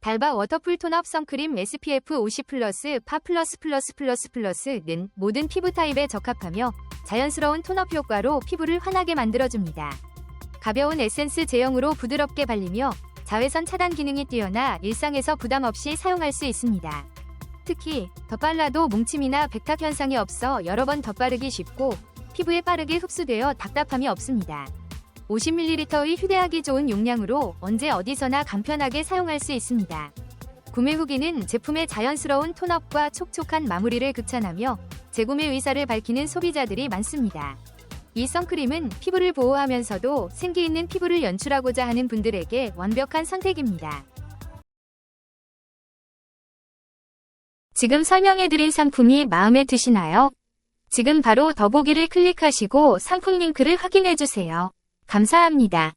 달바 워터풀 톤업 선크림 SPF 50 플러스 파 플러스 플러스 플러스 플러스는 모든 피부 타입에 적합하며 자연스러운 톤업 효과로 피부를 환하게 만들어줍니다. 가벼운 에센스 제형으로 부드럽게 발리며 자외선 차단 기능이 뛰어나 일상에서 부담 없이 사용할 수 있습니다. 특히 덧발라도 뭉침이나 백탁 현상이 없어 여러 번 덧바르기 쉽고 피부에 빠르게 흡수되어 답답함이 없습니다. 50ml의 휴대하기 좋은 용량으로 언제 어디서나 간편하게 사용할 수 있습니다. 구매 후기는 제품의 자연스러운 톤업과 촉촉한 마무리를 극찬하며 재구매 의사를 밝히는 소비자들이 많습니다. 이 선크림은 피부를 보호하면서도 생기 있는 피부를 연출하고자 하는 분들에게 완벽한 선택입니다. 지금 설명해드린 상품이 마음에 드시나요? 지금 바로 더보기를 클릭하시고 상품 링크를 확인해주세요. 감사합니다.